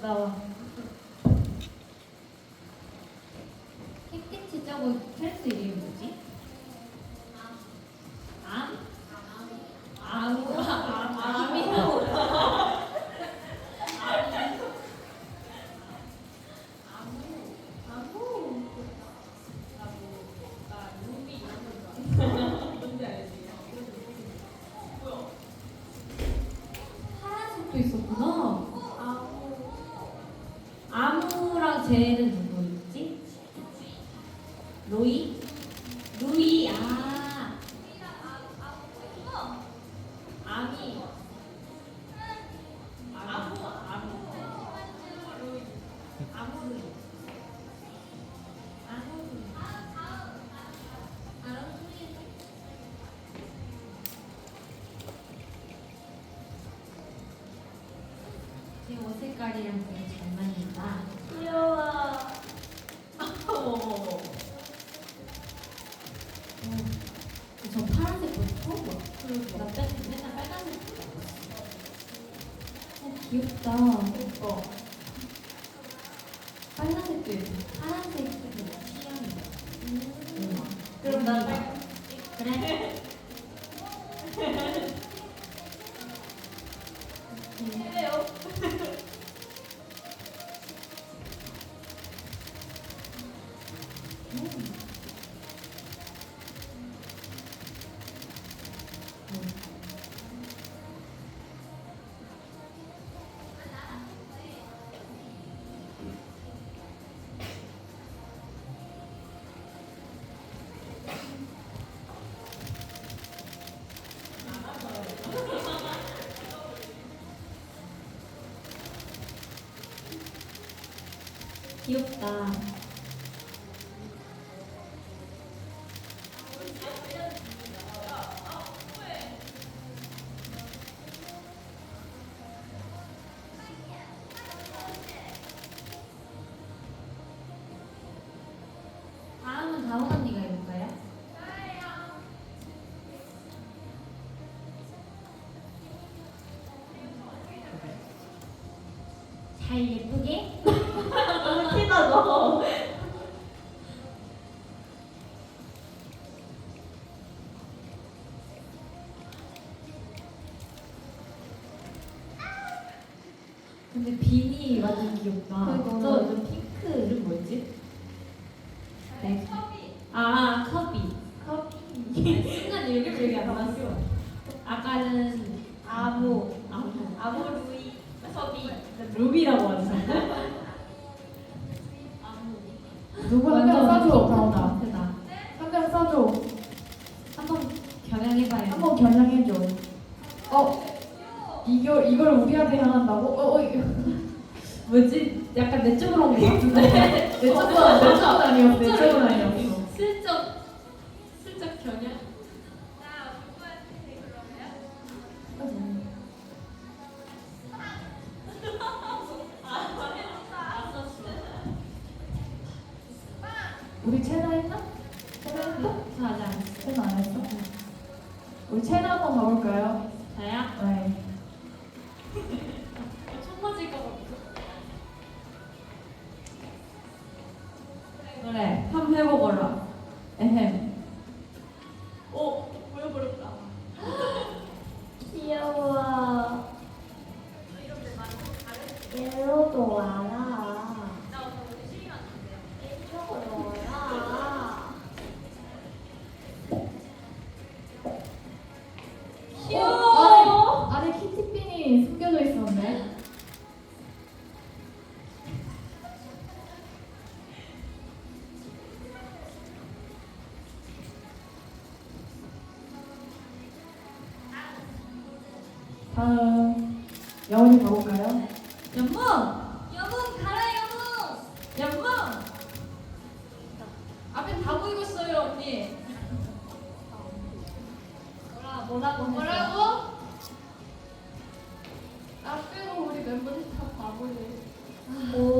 나와. 깨끗이 짜고 헬스 이름이 뭐지? 암? 암? 암? 암이 어, 귀엽다. 예뻐. 빨간색도 예뻐. 파란색도 취향이야. 음. 그럼 나 그래. 해 귀엽다. 잘 예쁘게 근데 비니 완전 귀엽다. 저 핑크 이름 뭐였지? 네. 아, 커비. 커비. 순간 이렇게 기억이 안 났어. 아까는 아무, 아무. 아무 루이 섭이. 루비라고 하죠. 누구 한 명 싸줘, 다운아. 크다. 한명 싸줘. 한번 겨냥해봐요. 한번 겨냥해줘. 어? 이걸, 이걸 우리한테 향한다고? 어, 어, 이거. 뭐지? 약간 내 쪽으로 온것 같은데. 내 쪽은, 내 쪽은 아니었어. 내 쪽은 아니었어. 슬쩍, 슬쩍 겨냥? 우리 채나 했나? 채나 했나? 저 아직 안 했어요. 채나 안 했어? 우리 채나 한번 가볼까요? 한번 해보거라. 다음 여운이 가볼까요? 연문! 연문 가라 연문! 연문! 앞에 다 보이고 있어요 언니. 뭐라 뭐라고? 뭐라고? 나 빼고 우리 멤버들 다 바보네. 오.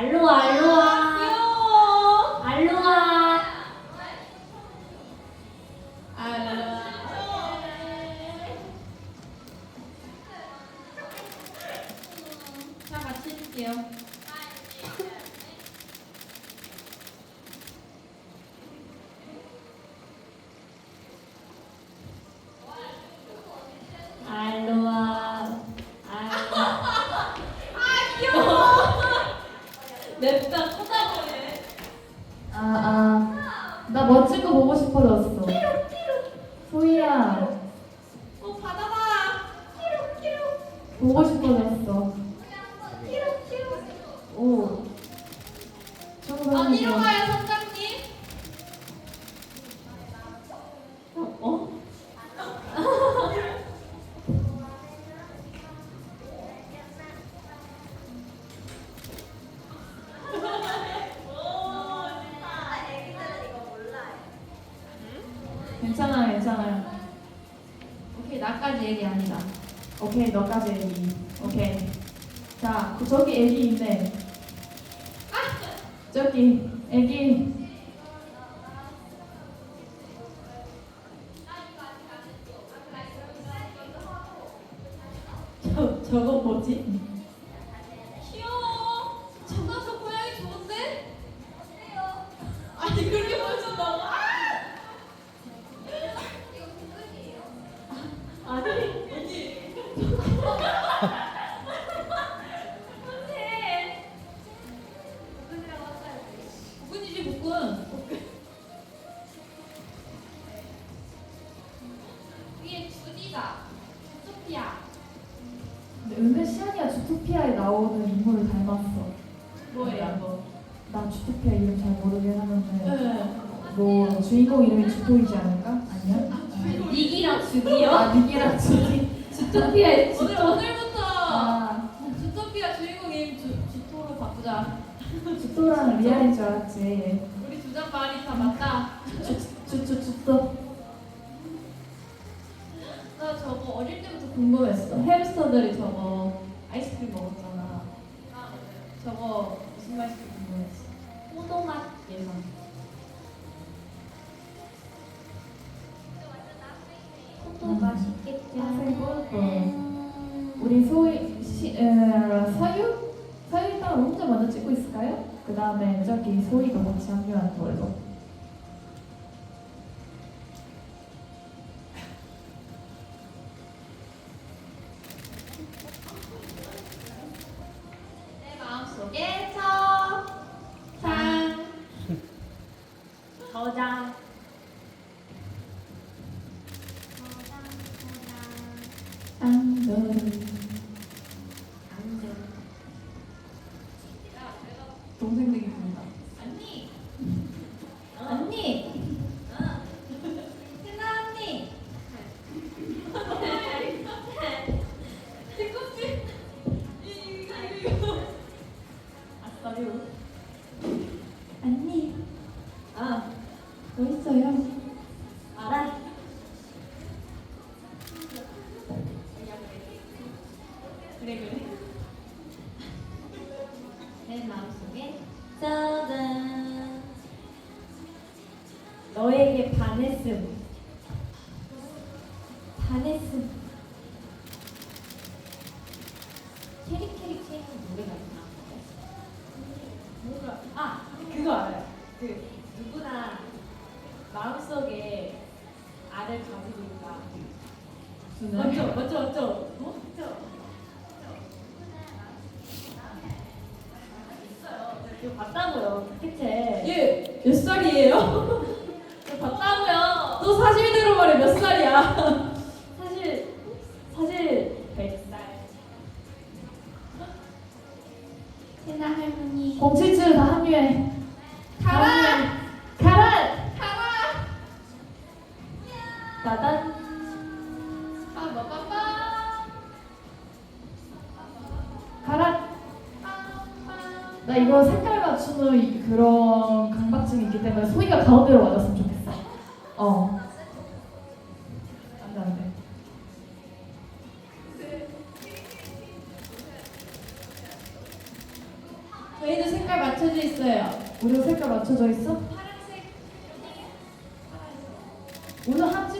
알로아 알 보고 싶어졌어. 오. 어디로 가요, 선장님? 어? 괜찮아요, 괜찮아요. 오케이, 나까지 얘기 아니다. 오케이, 너까지 애기. 오케이. 자, 그 저기 애기 있네. 저기 애기. 저, 저거 뭐지? 나 주토피아 이름 잘 모르긴 하는데 네. 뭐 주인공 이름이 주토이지 않을까? 아니야? 닉이랑 주디요? 아 닉이랑 주디. 주토피아의 오늘 오늘부터 아 주토피아 주인공 이름 주 주토로 바꾸자. 주토랑 리아인 줄 알았지. 우리 주장 말이 다 맞다. 주주 주토. 나 저거 어릴 때부터 궁금했어. 햄스터들이 저거 아이스크림 먹었잖아. 저거 무슨 맛인지 궁금했어. 포도맛 예상. 포도 음. 그리고 또 우리 소희 시, 에, 서유 서유 일단 혼자 먼저 찍고 있을까요? 그 다음에 저기 소희가 같이 합류하는 걸로. 저장 안녕. 내 마음속에 짜잔. 너에게 반했음 반했음 캐릭 캐릭 체인 노래가 있나? 뭔가 아 그거 알아요. 그 누구나 마음속에 알을 가지고 있다. 맞죠, 맞죠, 맞죠. 어? 맞죠. 있어요. 이거 봤다고요. 티켓. 얘 몇 살이에요? 저 봤다고요. 또 사실대로 말해 몇 살이야? 사실 사실 100살. 세나 할머니 077다 합류. 합류해. 맞추는 이- 그런 강박증이 있기 때문에 소희가 가운데로 맞았으면 좋겠어. 어. 안 돼 안 돼. 저희도 색깔 맞춰져 있어요. 우리도 색깔 맞춰져 있어? 파란색. 오늘 한찍